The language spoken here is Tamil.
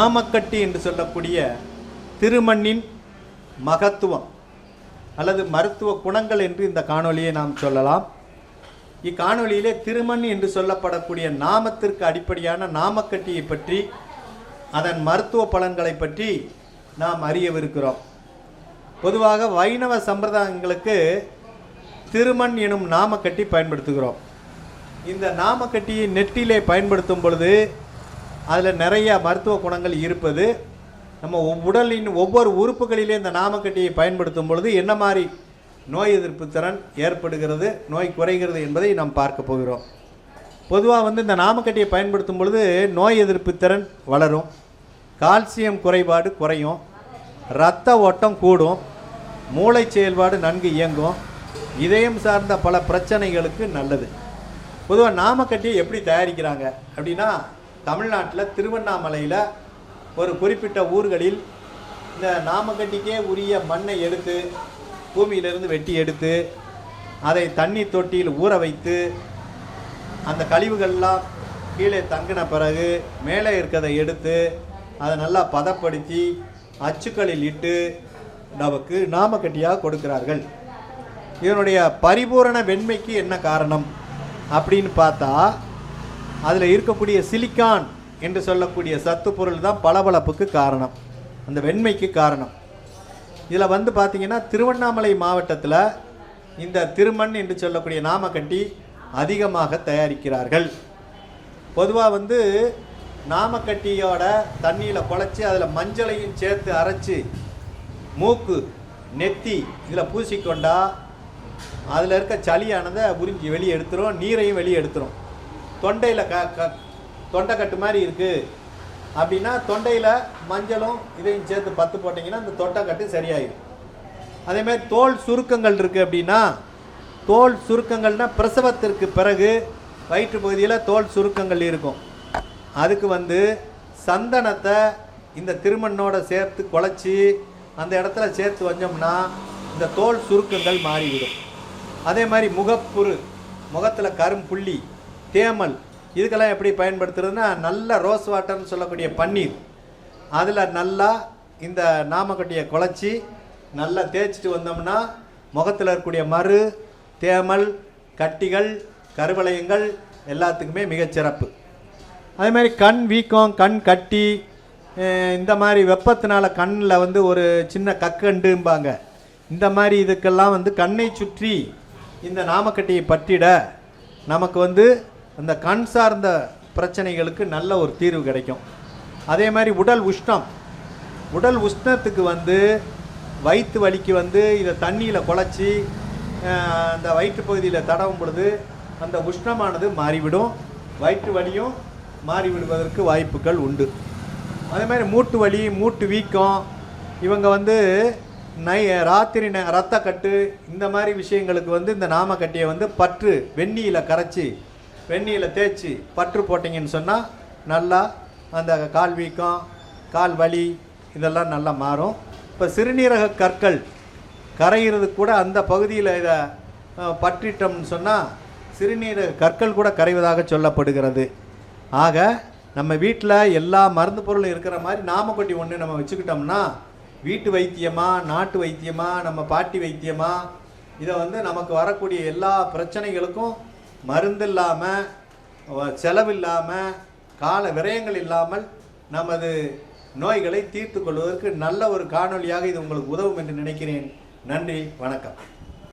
நாமக்கட்டி என்று சொல்லக்கூடிய திருமண்ணின் மகத்துவம் அல்லது மருத்துவ குணங்கள் என்று இந்த காணொளியை நாம் சொல்லலாம். இக்காணொலியிலே திருமண் என்று சொல்லப்படக்கூடிய நாமத்திற்கு அடிப்படையான நாமக்கட்டியை பற்றி அதன் மருத்துவ பலன்களை பற்றி நாம் அறியவிருக்கிறோம். பொதுவாக வைணவ சம்பிரதாயங்களுக்கு திருமண் எனும் நாமக்கட்டி பயன்படுத்துகிறோம். இந்த நாமக்கட்டியை நெட்டிலே பயன்படுத்தும் பொழுது அதில் நிறைய மருத்துவ குணங்கள் இருப்பது. நம்ம உடலின் ஒவ்வொரு உறுப்புகளிலே இந்த நாமக்கட்டியை பயன்படுத்தும் பொழுது என்ன மாதிரி நோய் எதிர்ப்பு திறன் ஏற்படுகிறது நோய் குறைகிறது என்பதை நாம் பார்க்க போகிறோம். பொதுவாக வந்து இந்த நாமக்கட்டியை பயன்படுத்தும் பொழுது நோய் எதிர்ப்பு திறன் வளரும். கால்சியம் குறைபாடு குறையும். இரத்த ஓட்டம் கூடும். மூளை செயல்பாடு நன்கு இயங்கும். இதயம் சார்ந்த பல பிரச்சனைகளுக்கு நல்லது. பொதுவாக நாமக்கட்டியை எப்படி தயாரிக்கிறாங்க அப்படின்னா தமிழ்நாட்டில் திருவண்ணாமலையில் ஒரு குறிப்பிட்ட ஊர்களில் இந்த நாமக்கட்டிக்கே உரிய மண்ணை எடுத்து பூமியிலிருந்து வெட்டி எடுத்து அதை தண்ணி தொட்டியில் ஊற வைத்து அந்த கழிவுகள்லாம் கீழே தங்கின பிறகு மேலே இருக்கிறதை எடுத்து அதை நல்லா பதப்படுத்தி அச்சுக்களில் இட்டு நமக்கு நாமக்கட்டியாக கொடுக்கிறார்கள். இதனுடைய பரிபூரண வெண்மைக்கு என்ன காரணம் அப்படின்னு பார்த்தா அதில் இருக்கக்கூடிய சிலிக்கான் என்று சொல்லக்கூடிய சத்து பொருள் தான் பளபளப்புக்கு காரணம். அந்த வெண்மைக்கு காரணம். இதில் வந்து பார்த்திங்கன்னா திருவண்ணாமலை மாவட்டத்தில் இந்த திருமண் என்று சொல்லக்கூடிய நாமக்கட்டி அதிகமாக தயாரிக்கிறார்கள். பொதுவாக வந்து நாமக்கட்டியோட தண்ணியில் குழச்சி அதில் மஞ்சளையும் சேர்த்து அரைச்சி மூக்கு நெத்தி இதில் பூசிக்கொண்டா அதில் இருக்க சளியானதை உறிஞ்சி வெளியே எடுத்துரும் நீரையும் வெளியே எடுத்துரும் தொண்டையில் க க தொண்டைக்கட்டு மாதிரி இருக்குது அப்படின்னா தொண்டையில் மஞ்சளும் இதையும் சேர்த்து பத்து போட்டிங்கன்னா அந்த தொண்டைக்கட்டு சரியாயிடும் அதேமாதிரி தோல் சுருக்கங்கள் இருக்குது அப்படின்னா தோல் சுருக்கங்கள்னா பிரசவத்திற்கு பிறகு வயிற்று பகுதியில் தோல் சுருக்கங்கள் இருக்கும். அதுக்கு வந்து சந்தனத்தை இந்த திருமண்ணோட சேர்த்து குழச்சி அந்த இடத்துல சேர்த்து வந்தோம்னா இந்த தோல் சுருக்கங்கள் மாறிவிடும். அதே மாதிரி முகப்புரு முகத்தில் கரும்புள்ளி தேமல். இதுக்கெல்லாம் எப்படி பயன்படுத்துறதுன்னா நல்ல ரோஸ் வாட்டர்னு சொல்லக்கூடிய பன்னீர். அதில் நல்லா இந்த நாமக்கட்டியை குழச்சி நல்லா தேய்ச்சிட்டு வந்தோம்னா முகத்தில் இருக்கக்கூடிய மறு தேமல் கட்டிகள் கருவளையங்கள் எல்லாத்துக்குமே மிகச்சிறப்பு அதே மாதிரி கண் வீக்கம் கண் கட்டி இந்த மாதிரி வெப்பத்தினால கண்ணில் வந்து ஒரு சின்ன கக்கண்டும்பாங்க. இந்த மாதிரி இதுக்கெல்லாம் வந்து கண்ணை சுற்றி இந்த நாமக்கட்டியை பற்றிட நமக்கு வந்து அந்த கண் சார்ந்த பிரச்சனைகளுக்கு நல்ல ஒரு தீர்வு கிடைக்கும். அதே மாதிரி உடல் உஷ்ணம். உடல் உஷ்ணத்துக்கு வந்து வயிற்று வலிக்கு வந்து இதை தண்ணியில் குழச்சி அந்த வயிற்று பகுதியில் தடவும் பொழுது அந்த உஷ்ணமானது மாறிவிடும். வயிற்று வலியும் மாறிவிடுவதற்கு வாய்ப்புகள் உண்டு. அதே மாதிரி மூட்டு வலி மூட்டு வீக்கம் இவங்க வந்து நை ராத்திரி ந ரத்தக்கட்டு இந்த மாதிரி விஷயங்களுக்கு வந்து இந்த நாமக்கட்டியை வந்து பற்று வெந்நீரில் கரைச்சி வெந்நீயில் தேய்ச்சி பற்று போட்டிங்கன்னு சொன்னால் நல்லா அந்த கால் வீக்கம் கால் வலி இதெல்லாம் நல்லா மாறும். இப்போ சிறுநீரக கற்கள் கரைகிறது கூட அந்த பகுதியில் இதை பற்றிட்டோம்னு சொன்னால் சிறுநீரக கற்கள் கூட கரைவதாக சொல்லப்படுகிறது. ஆக நம்ம வீட்டில் எல்லா மருந்து பொருளும் இருக்கிற மாதிரி நாமக்கொட்டி ஒன்று நம்ம வச்சுக்கிட்டோம்னா வீட்டு வைத்தியமா நாட்டு வைத்தியமா நம்ம பாட்டி வைத்தியமா இதை வந்து நமக்கு வரக்கூடிய எல்லா பிரச்சனைகளுக்கும் மருந்து இல்லாமல் செலவில்லாமல் கால விரயங்கள் இல்லாமல் நமது நோய்களை தீர்த்து கொள்வதற்கு நல்ல ஒரு காணொளியாக இது உங்களுக்கு உதவும் என்று நினைக்கிறேன். நன்றி வணக்கம்.